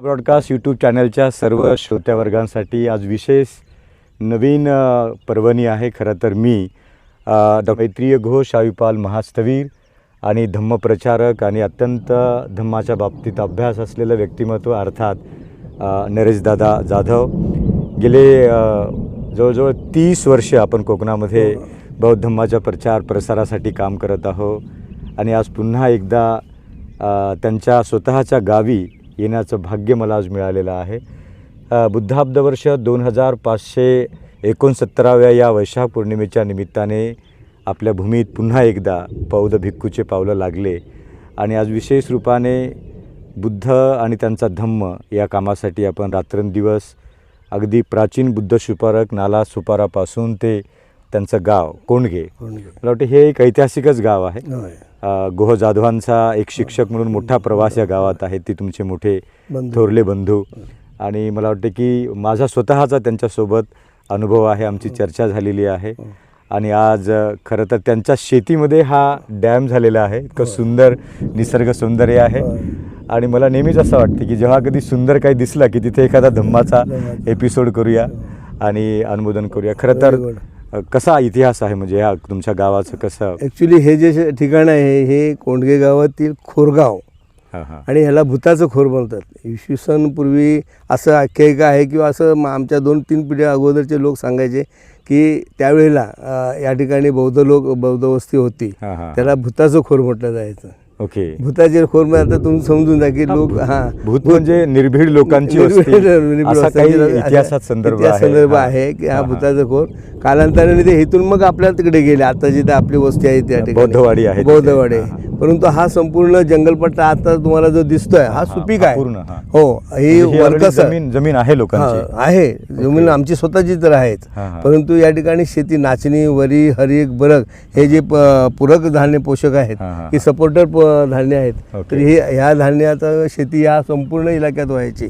Broadcast YouTube चॅनलच्या सर्व श्रोत्यावर्गांसाठी आज विशेष नवीन पर्वणी आहे. खरं तर मी मैत्रीय घोष आयुपाल महास्तवीर आणि धम्मप्रचारक आणि अत्यंत धम्माच्या बाबतीत अभ्यास असलेलं व्यक्तिमत्व अर्थात नरेशदादा जाधव. गेले जवळजवळ तीस वर्ष आपण कोकणामध्ये बौद्ध धम्माच्या प्रचार प्रसारासाठी काम करत आहो. आणि आज पुन्हा एकदा त्यांच्या स्वतःच्या गावी येण्याचं भाग्य मला आज मिळालेलं आहे. बुद्धाब्दवर्ष दोन हजार पाचशे एकोणसत्तराव्या या वैशाख पौर्णिमेच्या निमित्ताने आपल्या भूमीत पुन्हा एकदा पौध भिक्खूचे पावलं लागले आणि आज विशेष रूपाने बुद्ध आणि त्यांचा धम्म या कामासाठी आपण रात्रंदिवस अगदी प्राचीन बुद्ध सुपारक नाला सुपारापासून ते त्यांचं गाव कोंडगे. मला वाटतं हे एक ऐतिहासिकच गाव आहे. गोह जाधवांचा एक शिक्षक म्हणून मोठा प्रवास या गावात आहे. ते तुमचे मोठे. थोरले बंधू. आणि मला वाटतं की माझा स्वतःचा त्यांच्यासोबत अनुभव आहे. आमची चर्चा झालेली आहे. आणि आज खरं तर त्यांच्या शेतीमध्ये हा डॅम झालेला आहे. इतकं सुंदर निसर्ग सौंदर्य आहे. आणि मला नेहमीच असं वाटतं की जेव्हा कधी सुंदर काही दिसलं की तिथे एखादा धम्माचा. एपिसोड करूया आणि अनुमोदन करूया. खरं तर कसा इतिहास आहे म्हणजे ह्या तुमच्या गावाचं कसं? ॲक्च्युली हे जे ठिकाण आहे हे कोंडगे गावातील खोरगाव. आणि ह्याला भूताचं खोर म्हणतात. इसवी सन पूर्वी असं आख्यायिका आहे किंवा असं आमच्या दोन तीन पिढ्या अगोदरचे लोक सांगायचे की त्यावेळेला या ठिकाणी बौद्ध लोक बौद्ध वस्ती होती. त्याला भूताचं खोर म्हटलं जायचं. ओके भूताचे खोर म्हणजे आता तुम्ही समजून जा की लोक हा भूत म्हणजे निर्भीड लोकांची वस्ती निर्भीड असा वस्ती. काही इतिहासात संदर्भ आहे संदर्भ हां. आहे की हा हां, हां. भूताचं खोर कालांतराने ते इथून मग आपल्या तिकडे गेले आता जिथे आपली वस्ती आहे त्या ठिकाणी बौद्धवाडी आहे तिथे. बौद्धवाडी हां, आहे. परंतु हा संपूर्ण जंगलपट्टा आता तुम्हाला जो दिसतोय हा सुपीक आहे. पूर्ण, हां. हो म्हणजे ही वर्कस जमीन जमीन आहे लोकांची. आहे. जमीन आमची स्वतःची तर आहेच. परंतु या ठिकाणी शेती नाचणी वरी हरिक बरग हे जे पूरक धान्य पोषक आहेत हां, ही सपोर्टर धान्य आहेत. तर हे ह्या धान्याचा शेती या संपूर्ण इलाक्यात व्हायची.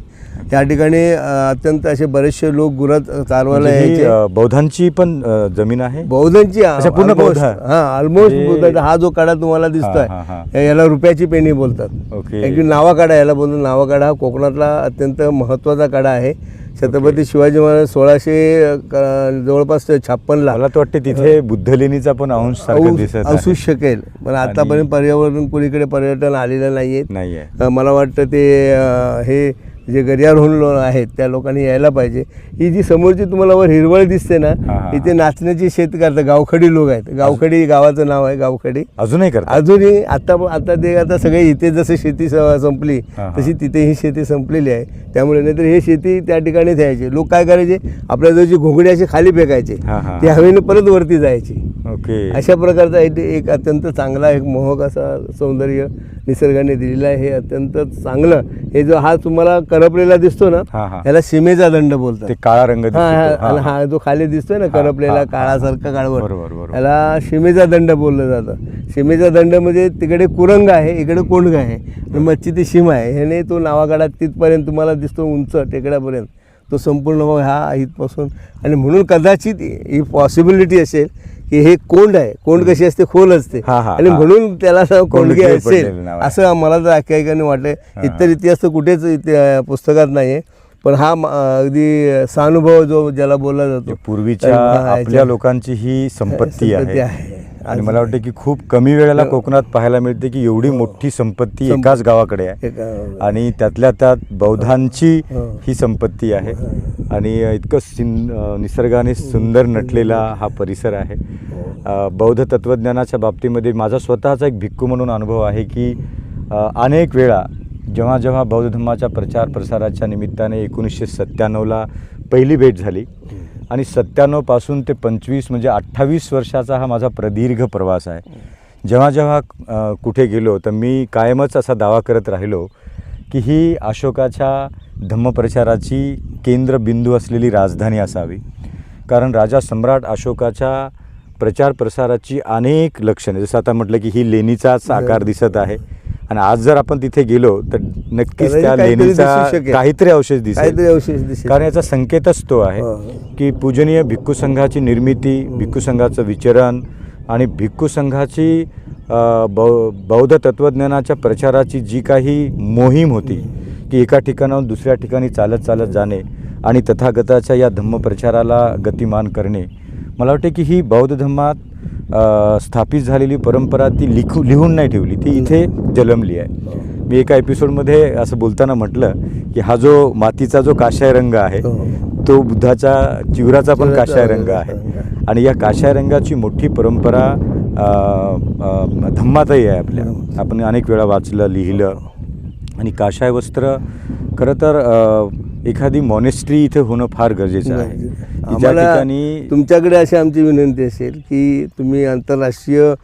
या ठिकाणी अत्यंत असे बरेचसे लोक गुरात चालवायला म्हणजे यायचे. बौद्धांची पण जमीन आहे? बौद्धांची पूर्ण बौद्ध. हा ऑलमोस्ट म्हणजे- हा जो कडा तुम्हाला दिसतोय या- याला रुपयाची पेनी बोलतात. ओके. ॲक्च्युली नावाकडा याला बोलतो नावाकडा हा कोकणातला अत्यंत महत्त्वाचा कडा आहे. छत्रपती शिवाजी महाराज सोळाशे अ, क- जवळपास छप्पनला मला तर वाटते तिथे बुद्धलेणीचा पण अंश सारखं दिसत आहे. असू शकेल. पण आतापर्यंत पर्यावरण कुणीकडे पर्यटन आलेलं नाहीये. नाहीये. अ, मला वाटतं ते अ, हे जे गरियारोहण लो आहेत त्या लोकांनी यायला पाहिजे. ही जी समोरची तुम्हाला वर हिरवळ दिसते ना. इथे नाचण्याची शेत करतात गावखडी लोक आहेत. गावखडी गावाचं नाव आहे गावखडी. अजूनही करतात? अजूनही आता आता ते आता सगळे इथे जसं शेती संपली. तशी तिथे ही शेती संपलेली आहे. त्यामुळे नाहीतर हे शेती त्या ठिकाणी द्यायचे लोक काय करायचे? आपल्या जवळची घोंगडी अशी खाली फेकायचे. ती हवेने परत वरती जायची. ओके. अशा प्रकारचा एक अत्यंत चांगला एक मोहक असा सौंदर्य निसर्गाने दिलेला आहे हे अत्यंत चांगलं. हे जो हा तुम्हाला करपलेला दिसतो ना हा, हा. याला सीमेचा दंड बोलतात. ते काळा रंग हा दिसतो हा तो. आणि हा, हा. जो खाली दिसतोय ना करपलेला काळासारखा काळवट. बरोबर, बरोबर. याला सीमेचा दंड बोललं जातं. सीमेचा दंड म्हणजे तिकडे कुरंग आहे इकडे कोंडग आहे आणि मच्छी ती सीमा आहे. ह्याने तो नावागाडा तिथपर्यंत तुम्हाला दिसतो उंच टेकड्यापर्यंत. तो संपूर्ण भाग हा इथपासून आणि म्हणून कदाचित ही पॉसिबिलिटी असेल की हे कोंड आहे कोंड कशी असते खोल असते आणि. म्हणून त्याला कोंडगे असेल. असं मला तर आख्यायिकाने वाटलं. इतर इतिहास तर कुठेच पुस्तकात नाही आहे पण हा अगदी सहानुभव जो ज्याला बोलला जातो पूर्वीच्या आपल्या लोकांची ही संपत्ती आहे. आणि मला वाटतं की खूप कमी वेळेला कोकणात पाहायला मिळते की एवढी मोठी संपत्ती एकाच गावाकडे आहे. आणि त्यातल्या त्यात बौद्धांची हो. ही संपत्ती आहे. आणि इतकं सिन निसर्गाने सुंदर नटलेला हा परिसर आहे. बौद्ध तत्त्वज्ञानाच्या बाबतीमध्ये माझा स्वतःचा एक भिक्खू म्हणून अनुभव आहे की अनेक वेळा जेव्हा जेव्हा बौद्ध धर्माच्या प्रचार प्रसाराच्या निमित्ताने एकोणीसशे सत्त्याण्णवला पहिली भेट झाली आणि सत्त्याण्णवपासून ते पंचवीस म्हणजे अठ्ठावीस वर्षाचा हा माझा प्रदीर्घ प्रवास आहे. जेव्हा जेव्हा कुठे गेलो तर मी कायमच असा दावा करत राहिलो की ही अशोकाच्या धम्मप्रचाराची केंद्रबिंदू असलेली राजधानी असावी. कारण राजा सम्राट अशोकाच्या प्रचार प्रसाराची अनेक लक्षणे जसं आता म्हटलं की ही लेणीचाच आकार दिसत आहे. आणि आज जर आपण तिथे गेलो तर नक्कीच त्या लेणीचा. काहीतरी अवशेष दिसेल काहीतरी अवशेष दिसेल कारण याचा संकेतच तो आहे हो. की पूजनीय भिक्खू संघाची निर्मिती भिक्खू संघाचं विचरण आणि भिक्खू संघाची बौ बौद्ध तत्त्वज्ञानाच्या प्रचाराची जी काही मोहीम होती की एका ठिकाणाहून दुसऱ्या ठिकाणी चालत चालत जाणे आणि तथागताच्या या धम्मप्रचाराला गतिमान करणे मला वाटते की ही बौद्ध धर्मात अ, स्थापित झालेली परंपरा ती लिखू लिहून नाही ठेवली. ती इथे जन्मली आहे. मी एका एपिसोडमध्ये असं बोलताना म्हटलं की हा जो मातीचा जो काशाय रंग आहे हो. तो बुद्धाचा चिवराचा पण काशाय रंग आहे. आणि या काशाय रंगाची मोठी परंपरा धम्मातही आहे आपल्या. आपण अनेक वेळा वाचलं लिहिलं. आणि काशाय वस्त्र खरं तर एखादी मॉनेस्ट्री इथे होणं फार गरजेचं आहे. आम्हाला ठिकाणी तुमच्याकडे अशी आमची विनंती असेल की तुम्ही आंतरराष्ट्रीय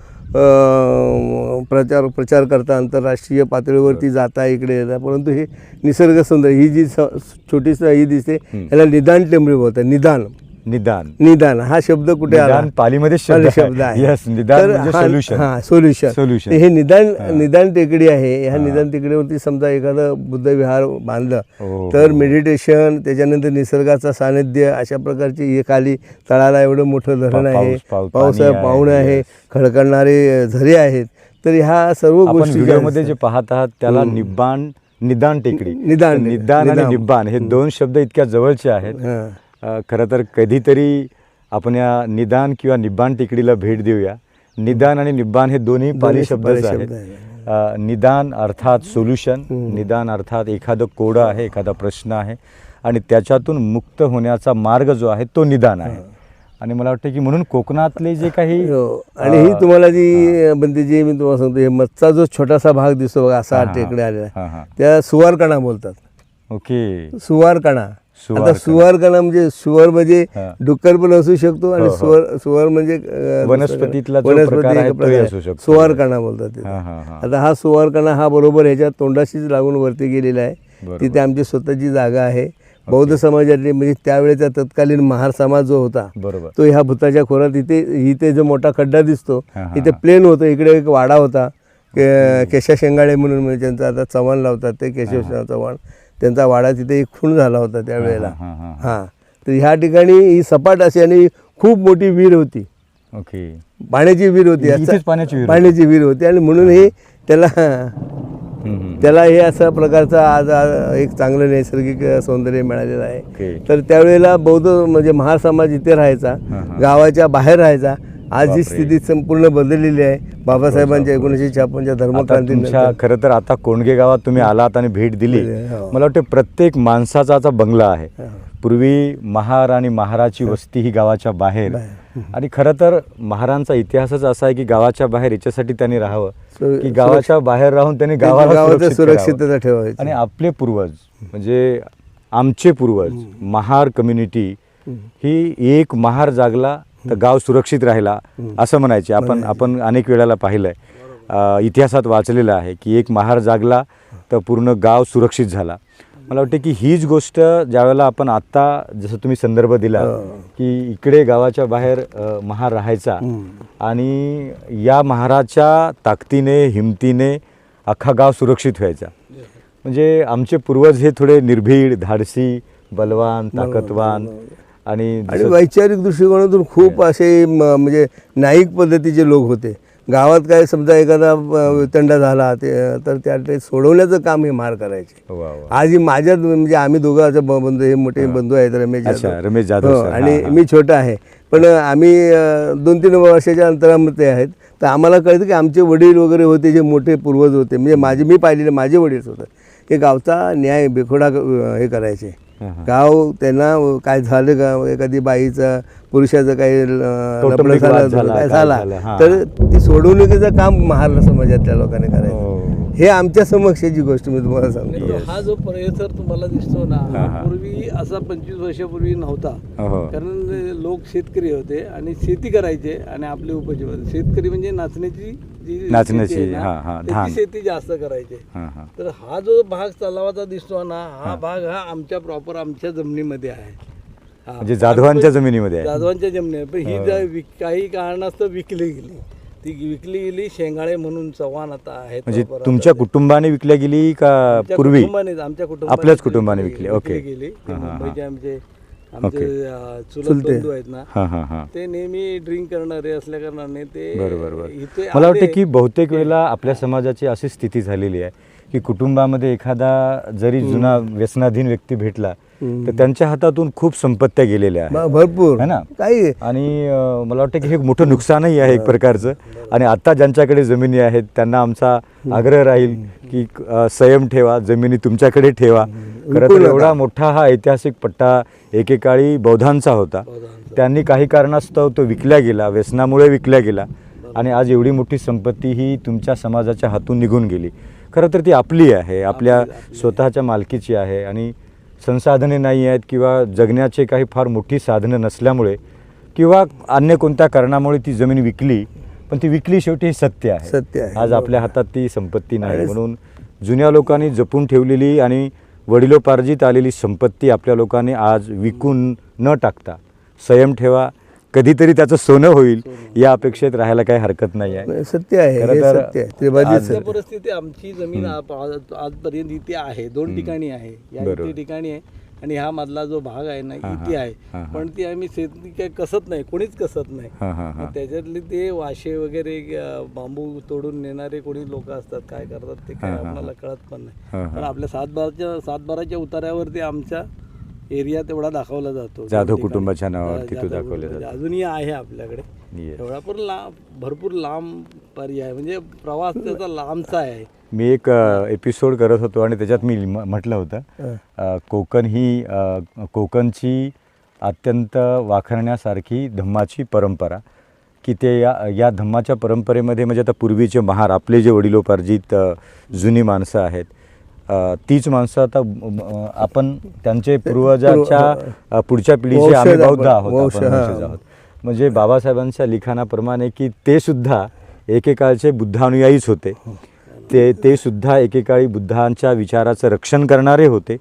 प्रचार प्रचार करता आंतरराष्ट्रीय पातळीवरती जाता इकडे येता परंतु हे निसर्ग सुंदर ही जी स- छोटी ही दिसते. याला निदान टेंबरी बोलतात निदान. निदान निदान हा शब्द कुठे आला निदान पालीमध्ये शब्द आहे. शब्द आहे Yes, निदान तर म्हणजे हा- solution. हा सोल्युशन Solution. हे निदान. निदान टेकडी आहे ह्या. निदान टेकडीवरती समजा एखादं बुद्ध विहार बांधलं हो, तर हो. मेडिटेशन त्याच्यानंतर निसर्गाचा सानिध्य अशा प्रकारची हे खाली तळाला एवढं मोठं धरण आहे पाऊस- पाऊस- पाऊस पाणी आहे पाहुणे आहे. खळखळणारे झरे आहेत तर ह्या सर्व आपण गोष्टी ज्या व्हिडिओमध्ये जे पाहत आहात त्याला. निब्बाण निदान टेकडी निदान तर. निदान आणि निदान. निब्बाण हे दोन शब्द इतक्या जवळचे आहेत हा. खरं तर कधीतरी आपण या निदान किंवा निब्बाण टेकडीला भेट देऊया निदान आणि निब्बाण हे दोन्ही पाली शब्द आहेत. निदान अर्थात सोल्युशन. निदान अर्थात एखादं कोडं आहे एखादा प्रश्न आहे आणि त्याच्यातून मुक्त होण्याचा मार्ग जो आहे तो निदान आहे आणि मला वाटतं की म्हणून कोकणातले जे काही हो. आणि ही तुम्हाला जी बनते जी मी तुम्हाला सांगतो हे मच्छा जो छोटासा भाग दिसतो बघा असा. टेकडे आलेला. त्या सुवारकणा बोलतात ओके सुवारकणा आता सुवारकणा म्हणजे सुवर म्हणजे हा. डुक्कर पण असू शकतो आणि हो, हो. सुवर सुवर म्हणजे वनस्पतीतला जो वनस्पती शकतो. सुवारकणा बोलतात तिथे. हा, हा. आता हा हा बरोबर ह्याच्या तोंडाशीच लागून वरती गेलेला आहे. तिथे आमची स्वतःची जागा आहे बौद्ध समाजातले म्हणजे त्यावेळेचा तत्कालीन महार समाज जो होता बरोबर तो ह्या भूताच्या खोरात इथे इथे जो मोठा खड्डा दिसतो इथे. प्लेन होतं इकडे एक वाडा होता केशा शेंगाडे म्हणून म्हणजे त्यांचा आता चव्हाण लावतात ते केशव चव्हाण त्यांचा वाडा तिथे एक खून झाला होता त्यावेळेला. हा, तर ह्या ठिकाणी ही सपाट अशी आणि खूप मोठी विहीर होती. ओके. पाण्याची विहीर होती. पाण्याची विहीर होती. आणि म्हणून हे त्याला. त्याला हे अशा प्रकारचं आज एक चांगलं नैसर्गिक सौंदर्य मिळालेलं आहे. तर त्यावेळेला बौद्ध म्हणजे महार समाज इथे राहायचा. गावाच्या बाहेर राहायचा. आज ही. स्थिती संपूर्ण बदललेली आहे. बाबासाहेबांच्या एकोणीसशे तुमच्या धर्मक्रांतीनंतर खरं तर आता कोंडगे गावात तुम्ही आलात आणि भेट दिली. हो. मला वाटतं प्रत्येक माणसाचा आता बंगला आहे. हो. पूर्वी महार आणि महाराची वस्ती ही गावाच्या बाहेर. आणि खरं तर महारांचा इतिहासच असा आहे की गावाच्या बाहेर याच्यासाठी त्यांनी राहावं. की गावाच्या बाहेर राहून त्यांनी गावाला सुरक्षितता. ठेवायची. आणि आपले पूर्वज म्हणजे आमचे पूर्वज महार कम्युनिटी ही एक महार जागला तर गाव सुरक्षित राहिला असं म्हणायचे. आपण आपण अनेक वेळाला पाहिलंय. अ, इतिहासात वाचलेलं आहे की एक महार जागला तर पूर्ण गाव सुरक्षित झाला. मला वाटतं की हीच गोष्ट ज्यावेळेला आपण आत्ता जसं तुम्ही संदर्भ दिला हो. की इकडे गावाच्या बाहेर महार राहायचा आणि या महाराच्या ताकदीने हिमतीने अख्खा गाव सुरक्षित व्हायचा. म्हणजे आमचे पूर्वज हे थोडे निर्भीड धाडसी बलवान ताकदवान. आणि वैचारिक दृष्टिकोनातून खूप असे म्हणजे न्यायिक पद्धतीचे लोक होते गावात काय समजा एखादा तंडा झाला ते तर त्या ते सोडवण्याचं काम हे मार करायचे. आज ही माझ्यात म्हणजे आम्ही दोघं बंधू हे मोठे बंधू आहेत रमेश. रमेश जाधव हो. आणि. मी छोटा आहे पण आम्ही दोन तीन वर्षाच्या अंतरामध्ये आहेत तर आम्हाला कळतं की आमचे वडील वगैरे होते जे मोठे पूर्वज होते म्हणजे माझे मी पाहिलेले माझे वडील होते हे गावचा न्याय बेखोडा हे करायचे. गाव त्यांना काय झालं का? एखादी बाईचं पुरुषाचं काही झालं काय झाला? हा. तर ती सोडवणुकीचं काम महार समाजातल्या लोकांनी करायचं. हो. हे आमच्या समक्षाची गोष्ट मी तुम्हाला सांगतो नाही, तो हा जो परिसर तुम्हाला दिसतो ना हा, हा. पूर्वी असा पंचवीस वर्षापूर्वी नव्हता हो. कारण लोक शेतकरी होते आणि शेती करायचे आणि आपले उपजीवन शेतकरी म्हणजे नाचण्याची जी नाचण्याची, शेती आहे ना, हा, हा, त्याची धान. शेती जास्त करायचे हा, हा. तर हा जो भाग तलावाचा दिसतो ना हा भाग हा आमच्या प्रॉपर आमच्या जमिनीमध्ये आहे हा. म्हणजे जाधवांच्या जमिनीमध्ये आहे जाधवांच्या जमिनी पण ही जर विक- काही कारणास्तव विकली गेली ती विकली गेली शेंगाळे म्हणून चव्हाण आता आहेत म्हणजे तुमच्या. कुटुंबाने विकल्या गेली का आमच्या पूर्वी कुटुंबानेच आमच्या कुटुंबाने आपल्याच कुटुंबाने विकली, ओके. गेली ते हा, हा, हा. मुंबईचे आमचे आमचे. अं, चुलत चुलते. बंधू आहेत ना हा हा हा ते नेहमी ड्रिंक करणारे असल्या कारणाने ते बरोबर बरोबर इथे मला वाटतं आले. की बहुतेक वेळेला आपल्या समाजाची अशी स्थिती झालेली आहे की कुटुंबामध्ये एखादा जरी जुना व्यसनाधीन व्यक्ती भेटला तर त्यांच्या हातातून खूप संपत्त्या गेलेल्या आहेत. भरपूर. है ना? काही आणि अ, मला वाटतं की हे मोठं नुकसानही आहे एक प्रकारचं. आणि आता ज्यांच्याकडे जमिनी आहेत त्यांना आमचा आग्रह राहील की अ, संयम ठेवा जमिनी तुमच्याकडे ठेवा. खरं तर. एवढा मोठा हा ऐतिहासिक पट्टा एकेकाळी बौद्धांचा होता. त्यांनी काही कारणास्तव तो विकल्या गेला व्यसनामुळे विकल्या गेला. आणि आज एवढी मोठी संपत्ती ही तुमच्या समाजाच्या हातून निघून गेली. खरं तर ती आपली आहे आपल्या स्वतःच्या मालकीची आहे. आणि संसाधने नाही आहेत किंवा जगण्याचे काही फार मोठी साधनं नसल्यामुळे किंवा अन्य कोणत्या कारणामुळे ती जमीन विकली पण ती विकली शेवटी हे सत्य आहे. सत्य आहे. आज आपल्या हातात ती संपत्ती नाही. म्हणून जुन्या लोकांनी जपून ठेवलेली आणि वडिलोपार्जित आलेली संपत्ती आपल्या लोकांनी आज विकून न टाकता संयम ठेवा कधीतरी त्याचं सोनं होईल या अपेक्षेत राहायला काही हरकत नाही आहे. सत्य आहे खरं हे तर सत्य आहे. त्रिभाजी आज- सत्य. सध्या परिस्थिती आमची जमीन आप- आज- आजपर्यंत इथे आहे दोन ठिकाणी आहे. या बरोबर. इथे ठिकाणी आहे आणि हा मधला जो भाग आहे ना हा, इथे हा. आहे. हा. पण ती आम्ही शेती काय कसत नाही कोणीच कसत नाही. हां हां हां. मग त्याच्यातले ते वाशे वगैरे अं, बांबू तोडून नेणारे कोणी लोक असतात काय करतात ते काय हा, हा, आम्हाला कळत पण नाही. हा. पण आपल्या सातबाराच्या सातबाराच्या उतार्यावरती आमच्या एरिया तेवढा दाखवला जातो जाधव. कुटुंबाच्या नावावरती तो दाखवला. जातो. अजूनही आहे आपल्याकडे. एवढा पण लांब भरपूर लांब पर्याय म्हणजे प्रवास त्याचा लांबचा आहे मी एक एपिसोड करत होतो आणि त्याच्यात मी म्हटलं होतं हं. कोकण ही कोकणची अत्यंत वाखरण्यासारखी धम्माची परंपरा की ते या या धम्माच्या परंपरेमध्ये म्हणजे आता पूर्वीचे महार आपले जे वडिलोपार्जित जुनी माणसं आहेत तीच माणसं आता आपण त्यांचे पूर्वजाच्या पुढच्या पिढीचे आम्ही बौद्ध आहोत आहोत. म्हणजे बाबासाहेबांच्या लिखाणाप्रमाणे की ते सुद्धा एकेकाळचे बुद्धानुयायीच होते. ते ते सुद्धा एकेकाळी बुद्धांच्या विचाराचं रक्षण करणारे होते.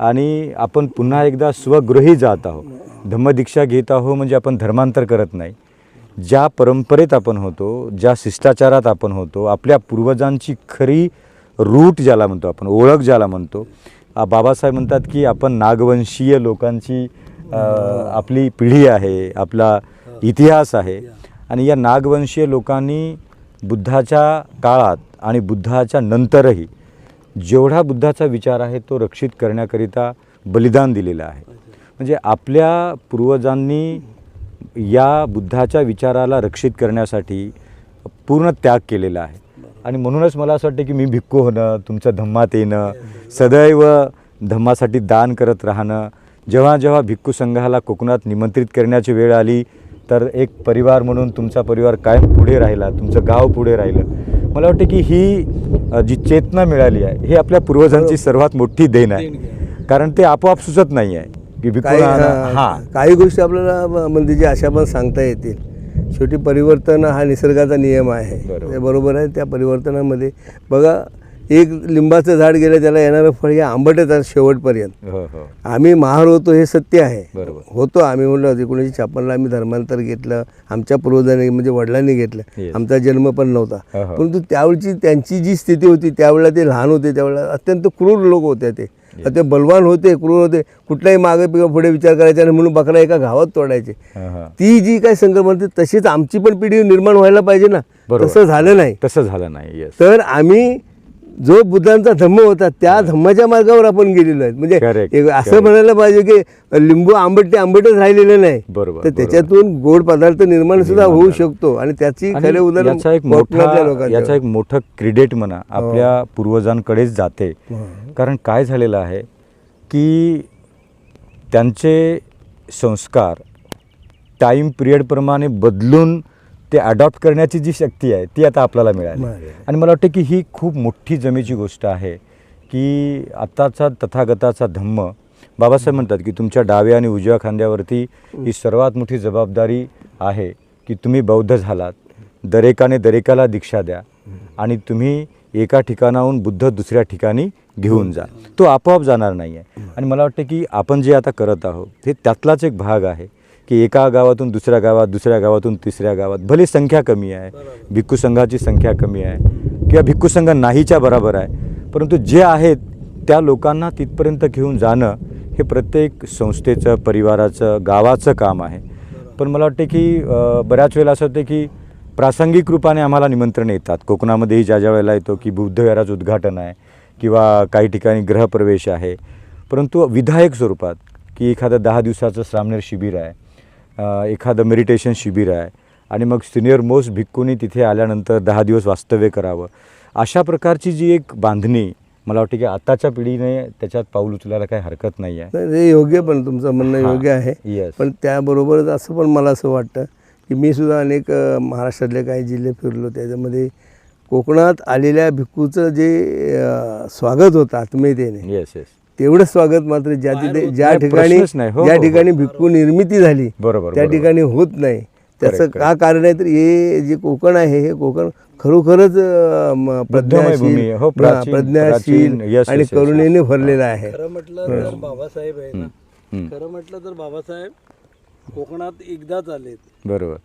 आणि आपण पुन्हा एकदा स्वगृही जात आहोत. धम्मदीक्षा घेत आहोत म्हणजे आपण धर्मांतर करत नाही. ज्या परंपरेत आपण होतो ज्या शिष्टाचारात आपण होतो आपल्या पूर्वजांची खरी रूट ज्याला म्हणतो आपण ओळख ज्याला म्हणतो. बाबासाहेब म्हणतात की आपण नागवंशीय लोकांची आपली पिढी आहे आपला इतिहास आहे. आणि या नागवंशीय लोकांनी बुद्धाच्या काळात आणि बुद्धाच्या नंतरही जेवढा बुद्धाचा विचार आहे तो रक्षित करण्याकरिता बलिदान दिलेलं आहे. म्हणजे आपल्या पूर्वजांनी या बुद्धाच्या विचाराला रक्षित करण्यासाठी पूर्ण त्याग केलेला आहे. आणि म्हणूनच मला असं वाटतं की मी भिक्खू होणं तुमचं धम्मात येणं सदैव धम्मासाठी दान करत राहणं. जेव्हा जेव्हा भिक्खू संघाला कोकणात निमंत्रित करण्याची वेळ आली तर एक परिवार म्हणून तुमचा परिवार कायम पुढे राहिला तुमचं गाव पुढे राहिलं. मला वाटतं की ही जी चेतना मिळाली आहे ही आपल्या पूर्वजांची सर्वात मोठी देण आहे. कारण ते आपोआप सुचत नाही आहे की भिक्खू हा, हां. काही गोष्टी आपल्याला म्हणजे जे अशा पण सांगता येतील. शेवटी परिवर्तन हा निसर्गाचा नियम आहे. ते बरोबर आहे त्या परिवर्तनामध्ये बघा एक लिंबाचं झाड गेलं त्याला येणारं फळ हे आंबटच आहे शेवटपर्यंत. हो हो. आम्ही महार होतो हे सत्य आहे. बरोबर. होतो आम्ही म्हणलं एकोणीसशे छप्पनला आम्ही धर्मांतर घेतलं आमच्या पूर्वजांनी म्हणजे वडिलांनी घेतलं. Yes. आमचा जन्म पण नव्हता. परंतु त्यावेळची त्यांची जी स्थिती होती त्यावेळेला ते लहान होते त्यावेळेला अत्यंत क्रूर लोक होते ते. ते बलवान होते क्रूर होते. कुठल्याही मागे किंवा पुढे विचार करायचा नाही म्हणून बकरा एका गावात तोडायचे. हां हां. ती जी काय संकल्पना होती तशीच आमची पण पिढी निर्माण व्हायला पाहिजे ना. बरोबर. तसं झालं नाही. तसं झालं नाही येस तर आम्ही जो बुद्धांचा धम्म होता त्या धम्माच्या मार्गावर आपण गेलेलो आहे म्हणजे असं. म्हणायला पाहिजे की लिंबू आंबट ते आंबटच राहिलेलं नाही बरोबर, तर. त्याच्यातून गोड पदार्थ निर्माण सुद्धा होऊ. शकतो आणि त्याची खरे उदाहरण याचा एक मोठा लोकांचं. याचा एक मोठं क्रेडिट म्हणा आपल्या पूर्वजांकडेच जाते हो. कारण काय झालेलं आहे की त्यांचे संस्कार टाईम पिरियडप्रमाणे बदलून ते अडॉप्ट करण्याची जी शक्ती आहे ती आता आपल्याला मिळाली. आणि मला वाटतं की ही खूप मोठी जमेची गोष्ट आहे की आत्ताचा तथागताचा धम्म बाबासाहेब म्हणतात की तुमच्या डाव्या आणि उजव्या खांद्यावरती ही सर्वात मोठी जबाबदारी आहे की तुम्ही बौद्ध झालात. दरेकाने दरेकाला दीक्षा द्या आणि तुम्ही एका ठिकाणाहून बुद्ध दुसऱ्या ठिकाणी घेऊन जा. तो आपोआप जाणार नाही आहे आणि मला वाटतं की आपण जे आता करत आहोत हे त्यातलाच एक भाग आहे. की एका गावातून दुसऱ्या गावात दुसऱ्या गावातून तिसऱ्या गावात. भले संख्या कमी आहे भिक्खू संघाची संख्या कमी आहे किंवा भिक्खू संघ नाहीच्या बरोबर आहे परंतु जे आहेत त्या लोकांना तिथपर्यंत घेऊन जाणं हे प्रत्येक संस्थेचं परिवाराचं गावाचं काम आहे. पण मला वाटते की बऱ्याच वेळेला असं होतं की प्रासंगिक रूपाने आम्हाला निमंत्रण येतात. कोकणामध्येही ज्या ज्या वेळेला येतो की बुद्धविहाराचं उद्घाटन आहे किंवा काही ठिकाणी गृहप्रवेश आहे. परंतु विधायक स्वरूपात की एखादं दहा दिवसाचं श्रामणेर शिबिर आहे एखादं मेडिटेशन शिबिर आहे. आणि मग सिनियर मोस्ट भिक्कूंनी तिथे आल्यानंतर दहा दिवस वास्तव्य करावं. अशा प्रकारची जी एक बांधणी मला वाटतं की आताच्या पिढीने त्याच्यात पाऊल उचलायला काही हरकत नाही आहे. ते योग्य पण तुमचं म्हणणं हां. योग्य आहे. Yes. पण त्याबरोबरच असं पण मला असं वाटतं की मी सुद्धा अनेक महाराष्ट्रातले काही जिल्हे फिरलो. त्याच्यामध्ये कोकणात आलेल्या भिक्खूचं जे स्वागत होतं आत्मीयतेने. येस येस तेवढं स्वागत मात्र ज्या तिथे ज्या ठिकाणी. हो, ज्या हो, हो. ठिकाणी भिक्खू निर्मिती झाली बरोबर, त्या. ठिकाणी होत नाही त्याचं का कारण आहे तर हे जे कोकण आहे हे कोकण खरोखरच प्रज्ञाशील. Yes, आणि. करुणेने भरलेला आहे खरं म्हटलं तर बाबासाहेब आहे ना. खरं म्हटलं तर बाबासाहेब कोकणात एकदाच आलेत बरोबर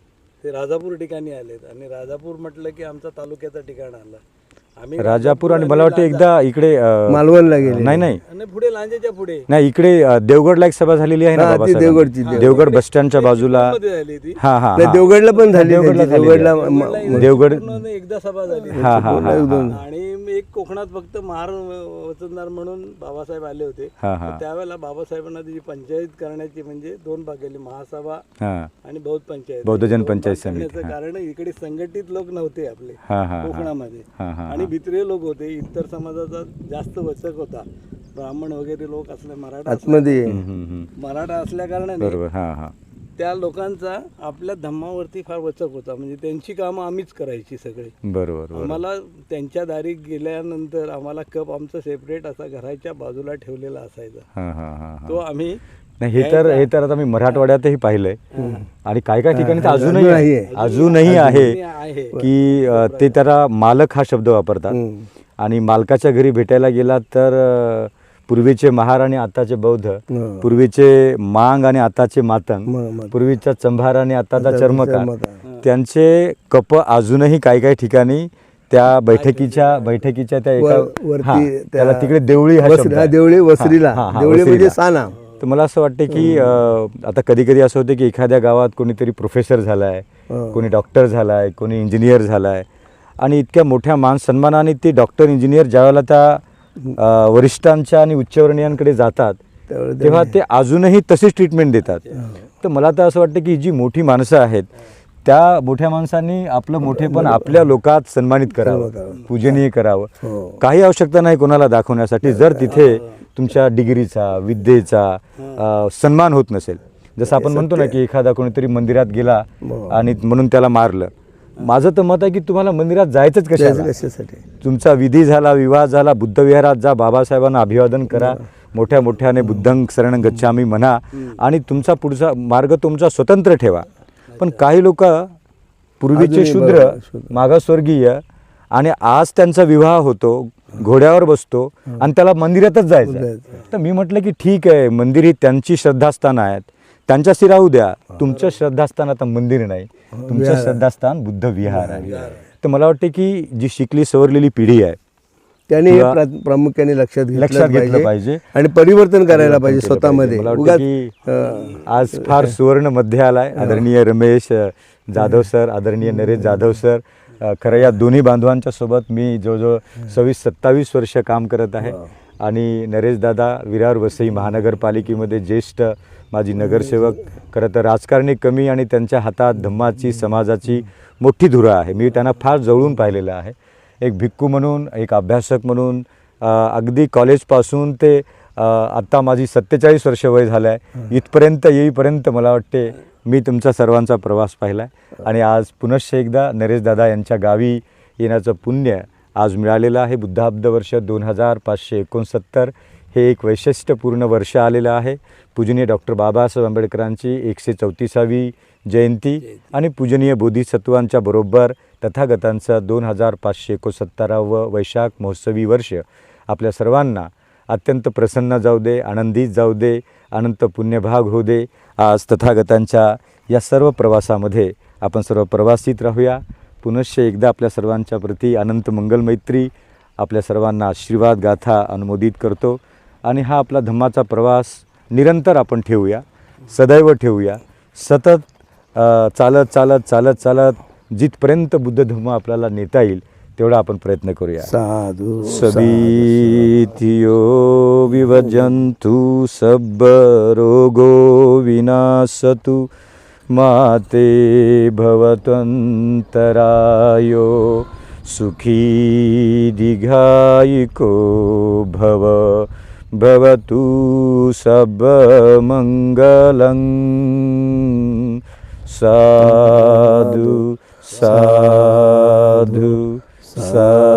ते राजापूर ठिकाणी आलेत आणि राजापूर म्हटलं की आमचा तालुक्याचं ठिकाण आलं राजापूर आणि मला वाटतं एकदा इकडे अ, मालवणला गेले नाही नाही. आणि पुढे लांजेच्या पुढे. नाही इकडे अ, देवगडला एक सभा झालेली आहे ना हा, ती बाबासाहेबांची. देवगडची, देवगड. देवगड बस स्टँडच्या बाजूला. मध्ये झाली ती हा हा नाही, हा. देवगडला पण झाली देवगडला त्यांची. देवगडला आहे. म- म- देवगड पूर्ण एकदा सभा झाली हा हा हा हा. आणि एक कोकणात फक्त महार वचनदार म्हणून बाबासाहेब आले होते. हा हा. तर त्यावेळेला बाबासाहेबांना त्याची पंचायत करण्याची म्हणजे दोन भाग केली महासभा हा. आणि बौद्ध पंचायत. बौद्धजन दोन भाग पंचायत समिती, करण्याचं कारण इकडे संघटित लोक नव्हते आपले हा हा हा. कोकणामध्ये. हा हा. आणि भित्रे लोक होते इतर समाजाचा जास्त वचक होता. ब्राह्मण वगैरे लोक असले मराठा आतमध्ये. मराठा असल्या कारणाने बरोबर हा हा. त्या लोकांचा आपल्या धम्मावरती फार वचक होता. म्हणजे त्यांची कामं आम्हीच करायची सगळी. बरोबर बरोबर. आम्हाला त्यांच्या दारी गेल्यानंतर आम्हाला कप आमचं सेपरेट असा घराच्या बाजूला ठेवलेला असायचा. हा हा हा हा. तो आम्ही नाही हे तर हे तर आता मी मराठवाड्यातही पाहिलंय आणि काय काय ठिकाणी तर अजूनही अजूनही आहे. अजूनही आहे की ते त्याला मालक हा शब्द वापरतात. आणि मालकाच्या घरी भेटायला गेला तर पूर्वीचे महार आणि आताचे बौद्ध. पूर्वीचे मांग आणि आताचे मातंग पूर्वीचा चंभार आणि आताचा चर्मकार. त्यांचे कप अजूनही काही काही ठिकाणी त्या बैठकीच्या बैठकीच्या त्या एका त्याला तिकडे देवळी. देवळी वसरीला देवळी म्हणजे. साना तर मला असं वाटतं की आता कधी कधी असं होतं की एखाद्या गावात कोणीतरी प्रोफेसर झाला आहे. कोणी डॉक्टर झाला आहे कोणी इंजिनियर झाला आहे आणि इतक्या मोठ्या मान सन्मानाने ते डॉक्टर इंजिनियर ज्यावेळेला त्या वरिष्ठांच्या आणि उच्चवर्णीयांकडे जातात तेव्हा ते अजूनही तशीच ट्रीटमेंट देतात. तर मला तर असं वाटतं की जी मोठी माणसं आहेत त्या मोठ्या माणसांनी आपलं मोठेपण आपल्या लोकात सन्मानित करावं. पूजनीय करावं. हो. काही आवश्यकता नाही कोणाला दाखवण्यासाठी. जर तिथे तुमच्या डिग्रीचा विद्येचा सन्मान होत नसेल. जसं आपण म्हणतो ना की एखादा कोणीतरी मंदिरात गेला. आणि म्हणून त्याला मारलं. माझं तर मत आहे की तुम्हाला मंदिरात जायचंच कशासाठी? तुमचा विधी झाला विवाह झाला बुद्धविहारात जा बाबासाहेबांना अभिवादन करा. मोठ्या मोठ्याने बुद्धं शरण गच्छामी म्हणा. आणि तुमचा पुढचा मार्ग तुमचा स्वतंत्र ठेवा. पण काही लोक पूर्वीचे शूद्र. मागासवर्गीय आणि आज त्यांचा विवाह होतो घोड्यावर बसतो आणि त्याला मंदिरातच जायचं. तर मी म्हटलं की ठीक आहे मंदिर ही त्यांची श्रद्धास्थान आहेत. त्यांच्याशी राहू द्या. तुमचं श्रद्धास्थान आता मंदिर नाही. तुमचं. श्रद्धास्थान बुद्ध विहार आहे. तर मला वाटते की जी शिकली सवरलेली पिढी आहे त्यांनी हे प्रा- प्रामुख्याने लक्षात लक्षात घेतलं पाहिजे. आणि परिवर्तन करायला पाहिजे स्वतःमध्ये. मला वाटतं उगाच, की अं, आज फार सुवर्णमध्ये आलाय. आदरणीय रमेश अ, जाधव सर आदरणीय नरेश जाधव सर अ, खरं या दोन्ही बांधवांच्या सोबत मी जवळजवळ सव्वीस सत्तावीस वर्ष काम करत आहे. आणि नरेश दादा विरार वसई महानगरपालिकेमध्ये ज्येष्ठ माझी नगरसेवक खरं तर राजकारणी कमी आणि त्यांच्या हातात धम्माची समाजाची मोठी धुरा आहे. मी त्यांना फार जवळून पाहिलेलं आहे. एक भिक्खू म्हणून एक अभ्यासक म्हणून अगदी कॉलेजपासून ते आत्ता माझी सत्तेचाळीस वर्ष वय झालं आहे इथपर्यंत येईपर्यंत मला वाटते मी तुमचा सर्वांचा प्रवास पाहिला आहे आणि आज पुनश्च एकदा नरेशदादा यांच्या गावी येण्याचं पुण्य आज मिळालेलं आहे. बुद्धाब्द वर्ष दोन हजार पाचशे एकोणसत्तर. हे एक वैशिष्ट्यपूर्ण वर्ष आलेलं आहे. पूजनीय डॉक्टर बाबासाहेब आंबेडकरांची एकशे चौतीसावी जयंती आणि पूजनीय बोधिसत्वांच्या बरोबर तथागतांचं दोन हजार पाचशे एकोणसत्तरावं वैशाख महोत्सवी वर्ष. आपल्या सर्वांना अत्यंत प्रसन्न जाऊ दे आनंदित जाऊ दे अनंत पुण्यभाग होऊ दे. आज तथागतांच्या या सर्व प्रवासामध्ये आपण सर्व प्रवासित राहूया. पुनश्च एकदा आपल्या सर्वांच्या प्रती अनंत मंगल मैत्री आपल्या सर्वांना आशीर्वाद गाथा अनुमोदित करतो. आणि हा आपला धम्माचा प्रवास निरंतर आपण ठेवूया सदैव ठेवूया. सतत चालत चालत चालत चालत जिथपर्यंत बुद्ध धम्म आपल्याला नेता येईल तेवढा आपण प्रयत्न करूया. साधू सबीतियो विभजंतु सब रोगो विनाशतु माते भवतंतरायो सुखी दिघायिको भव। भवतु सबमङ्गलं साधु साधु सा